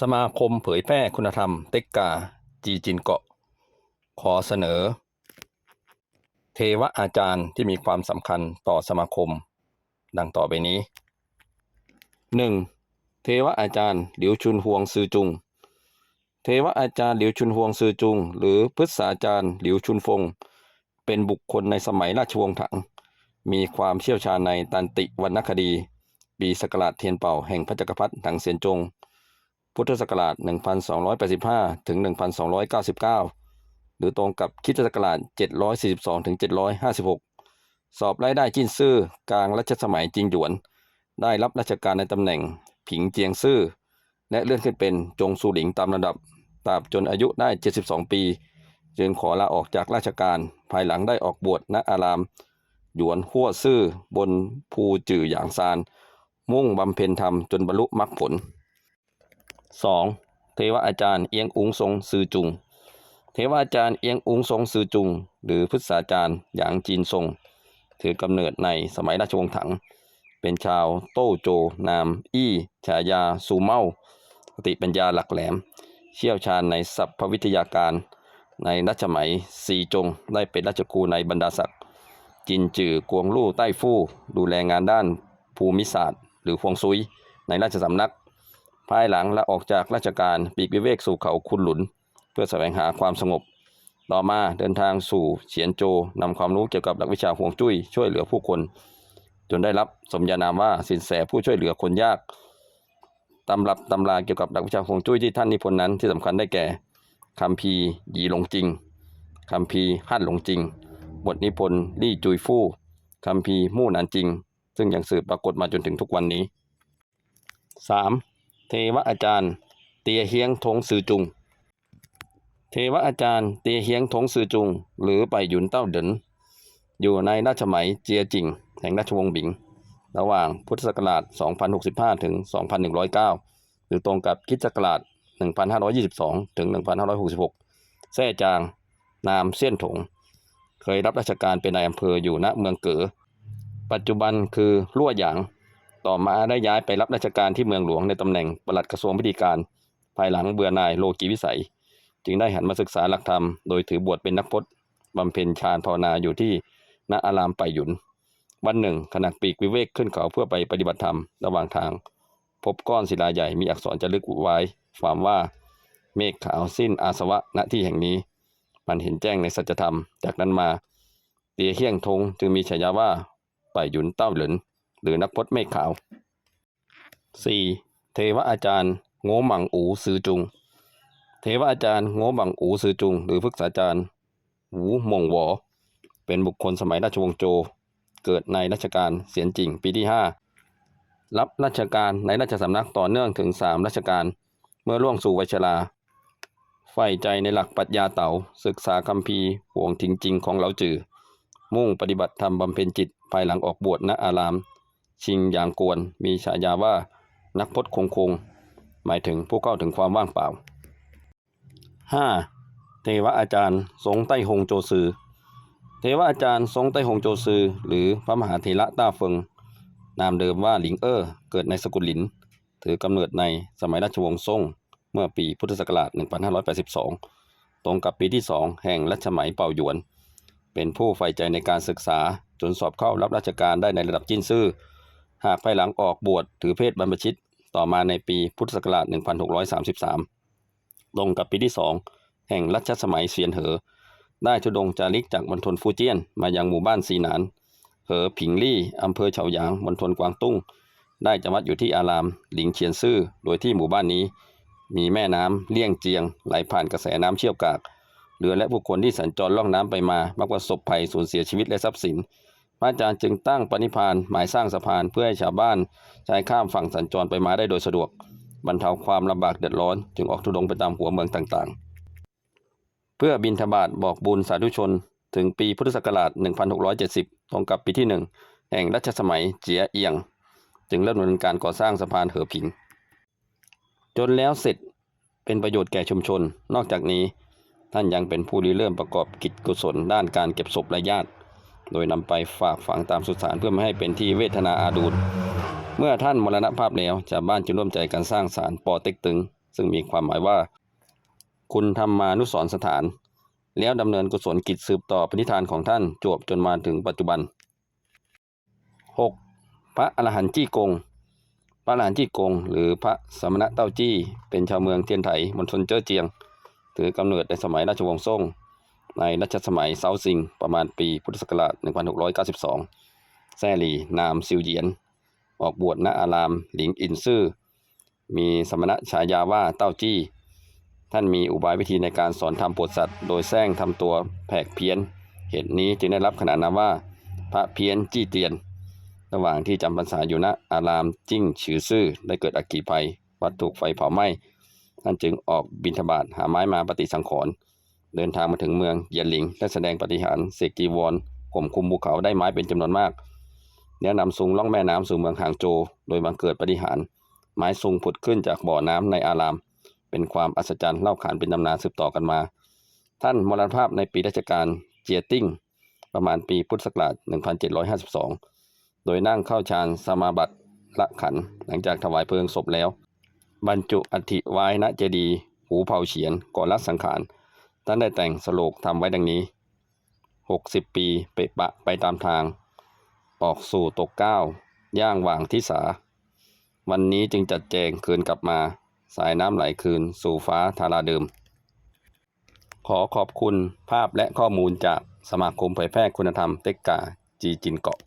สมาคมเผยแพร่คุณธรรม เต็กกา จีจินเกาะ ขอเสนอ เทวอาจารย์ที่มีความสำคัญต่อสมาคม ดังต่อไปนี้ 1. เทวอาจารย์หลิวชุนฮวงซือจุง เทวอาจารย์หลิวชุนฮวงซือจุง หรือพฤษาจารย์หลิวชุนฟง เป็นบุคคลในสมัยราชวงศ์ถัง มีความเชี่ยวชาญในตันติวรรณคดี ปีศักราชเทียนเป่าแห่งพระจักรพรรดิถังเสียนจง พุทธศักราช 1285 ถึง 1299 หรือตรงกับคริสตศักราช 742 ถึง 756 สอบรายได้จิ้นซื่อกลางรัชสมัยจิงหยวน ได้รับราชการในตำแหน่งผิงเจียงซื่อ และเลื่อนขึ้นเป็นจงซูหลิงตามระดับตราบจนอายุได้ 72 ปี จึงขอลาออกจากราชการภายหลังได้ออกบวชณอาราม หยวนหัวซื่อบนภูจื่อหยางซาน มุ่งบำเพ็ญธรรมจนบรรลุมรรคผล 2. เทวอาจารย์เอียงอุงทรงซือจุง เทวอาจารย์เอียงอุงทรงซือจุง หรือพฤกษาจารย์หยางจีนทรง ถือกำเนิดในสมัยราชวงศ์ถัง เป็นชาวโต้โจ นาม อี้ฉายาซูเมาสติปัญญาหลักแหลม เชี่ยวชาญในศัพทวิทยาการ ในรัชสมัยซีจงได้เป็นราชกูในบรรดาศักดิ์จินจือกวงลู่ใต้ฟู่ดูแลงานด้านภูมิศาสตร์ หรือฟวงซุยในราชสำนัก ภายหลังและออกจากราชการปีกวิเวกสู่เขาคุนหลุน เพื่อแสวงหาความสงบ ต่อมาเดินทางสู่เฉียนโจนำความรู้เกี่ยวกับหลักวิชาห่วงจุ้ยช่วยเหลือผู้คน จนได้รับสมญานามว่าสินแสผู้ช่วยเหลือคนยากตำรับตำราเกี่ยวกับหลักวิชาห่วงจุ้ยที่ท่านนิพนธ์นั้นที่สำคัญได้แก่คัมภีร์หยีหลงจริงคัมภีร์ฮั่นหลงจริง บทนิพนธ์ลี่จุยฟู่คัมภีร์มู่หนานจริง ซึ่งยังสืบปรากฏมาจนถึงทุกวันนี้ 3. เทวอาจารย์ เตียเฮียงทงซือจุง เทวอาจารย์เตียเฮียงทงซือจุง หรือไปหยุนเต้าเดินอยู่ในราชสมัยเจียจิง แห่งราชวงศ์บิง ระหว่างพุทธศักราช 2065 ถึง 2109 หรือตรงกับคริสตศักราช 1522 ถึง 1566 แท่จาง นามเซียนถง เคยรับราชการเป็นนายอำเภออยู่ณเมืองเก๋อปัจจุบันคือลั่วหยาง ต่อมาได้ย้ายไปรับราชการที่เมืองหลวงในตำแหน่งปลัดกระทรวงพิธีการ ภายหลังเบื่อหน่ายโลกีวิสัย จึงได้หันมาศึกษาหลักธรรม โดยถือบวชเป็นนักพจน์บำเพ็ญฌานภาวนาอยู่ที่ณอารามไปหยุน วันหนึ่งขณะปีกวิเวกขึ้นเขาเพื่อไปปฏิบัติธรรมระหว่างทาง พบก้อนศิลาใหญ่มีอักษรจะลึกไว้ ความว่าเมฆขาวสิ้นอาสวะณที่แห่งนี้ มันเห็นแจ้งในสัจธรรม จากนั้นมาเตียเฮี้ยงทงจึงมีฉายาว่าไปหยุนเต้าเหลิน หรือนักพจน์เมฆขาว 4. เทวอาจารย์โง่หมังอูซือจุง เทวอาจารย์โง่หมังอูซือจุง หรือพฤกษาจารย์หูมงหวอ เป็นบุคคลสมัยราชวงศ์โจ เกิดในรัชกาลเสียนจิงปีที่ 5 รับราชการในราชสำนักต่อเนื่องถึง 3 ราชการ เมื่อล่วงสู่วัยชราใฝ่ใจในหลักปรัชญาเต๋าศึกษาคัมภีห่วงทิ้งจริงของเหลาจือ มุ่งปฏิบัติธรรมบำเพ็ญจิตภายหลังออกบวชณอาราม ชิงยางกวน มีฉายาว่านักพจน์คงคง หมายถึงผู้เข้าถึงความว่างเปล่า 5. เทวอาจารย์สงไต้หงโจซือ เทวอาจารย์สงไต้หงโจซือ หรือพระมหาเถระต้าเฟิง นามเดิมว่าหลิงเอ้อเกิดในสกุลหลิน ถือกำเนิดในสมัยราชวงศ์ซ่งเมื่อปีพุทธศักราช 1582 ตรงกับปีที่ 2 แห่งรัชสมัยเป่าหยวน เป็นผู้ใฝ่ใจในการศึกษาจนสอบเข้ารับราชการได้ในระดับจิ้นซื่อ หากภายหลังออกบวชถือเพศบรรพชิตต่อมาในปีพุทธศักราช 1633 ตรงกับปีที่ 2 แห่งรัชสมัยเซียนเหอ ได้ทุดงจาริกจากมณฑลฟูเจียน มายังหมู่บ้านซีหนาน เหอผิงลี่อำเภอเฉาหยางมณฑลกวางตุ้ง ได้จำวัดอยู่ที่อาราม หลิงเฉียนซื่อ โดยที่หมู่บ้านนี้ มีแม่น้ำเลี่ยงเจียง ไหลผ่านกระแสน้ำเชี่ยวกราก เรือและผู้คนที่สัญจรล่องน้ำไปมา มักประสบภัยสูญเสียชีวิตและทรัพย์สิน ระอาจารย์จึงตั้งปณิพานหมายสร้างสะพานเพื่อให้ชาวบ้านใช้ข้ามฝั่งสัญจรไปมาได้โดยสะดวก บรรเทาความลำบากเดือดร้อน จึงออกทุดงไปตามหัวเมืองต่างๆ เพื่อบินทบาทบอกบุญสาธุชน ถึงปีพุทธศักราช 1670 ตรงกับปีที่หนึ่งแห่งรัชสมัยเจียเอียง จึงเริ่มดำเนินการก่อสร้างสะพานเหอผิง จนแล้วเสร็จเป็นประโยชน์แก่ชุมชน นอกจากนี้ท่านยังเป็นผู้ริเริ่มประกอบกิจกุศลด้านการเก็บศพและญาติ โดยนำไปฝากฝังตามสุสานเพื่อไม่ให้เป็นที่เวทนาอาดูลเมื่อท่านมรณภาพแล้วชาวบ้านจึงร่วมใจกันสร้างศาลปอเต็กตึง ซึ่งมีความหมายว่า คุณธรรมานุสรสถาน แล้วดำเนินกุศลกิจสืบต่อปณิธานของท่านจวบจนมาถึงปัจจุบัน 6. พระอรหันต์จี้กง พระอรหันต์จี้กง หรือพระสมณะเต้าจี้ เป็นชาวเมืองเทียนไถมณฑลเจ้อเจียง ถือกำเนิดในสมัยราชวงศ์ซ่ง ในรัชสมัยเซาซิง ประมาณปีพุทธศักราช 1692 แซ่หลี นามซิวเหยียน ออกบวชณอารามหลิงอินซื่อ มีสมณะฉายาว่าเต้าจี้ ท่านมีอุบายวิธีในการสอนธรรมปรดสัตว์ โดยแซงทำตัวแผกเพี้ยน เหตุนี้จึงได้รับขนานนามว่า พระเพี้ยนจี้เตียน ระหว่างที่จำพรรษาอยู่ณอารามจิ้งฉือซื่อได้เกิดอัคคีภัยวัดถูกไฟเผาไหม้ ท่านจึงออกบิณฑบาตหาไม้มาปฏิสังขรณ์ เดินทางมาถึงเมืองเยนหลิงและแสดงปฏิหารเสกจีวรข่มคุมภูเขาได้ไม้เป็นจำนวนมากแล้วนำซุงล่องแม่น้ำสู่เมืองหางโจ โดยบังเกิดปฏิหารไม้ซุงผุดขึ้นจากบ่อน้ำในอาราม เป็นความอัศจรรย์เล่าขานเป็นตำนานสืบต่อกันมา ท่านมรณภาพในปีราชการเจียติ้งประมาณปีพุทธศักราช 1752 โดยนั่งเข้าฌานสมาบัติละขันหลังจากถวายเพลิงศพแล้ว บรรจุอัฐิไว้ณเจดีย์หูเผาเฉียนก่อนละสังขาร ท่านได้แต่งสโลกทำไว้ดังนี้ 60 ปีเปะปะไปตามทาง ออกสู่ตกเก้า ย่างวางทิสา วันนี้จึงจัดแจงคืนกลับมา สายน้ำไหลคืนสู่ฟ้าทาราเดิม ขอขอบคุณภาพและข้อมูลจากสมาคมเผยแพร่คุณธรรมเต็กกาจีจินเกาะ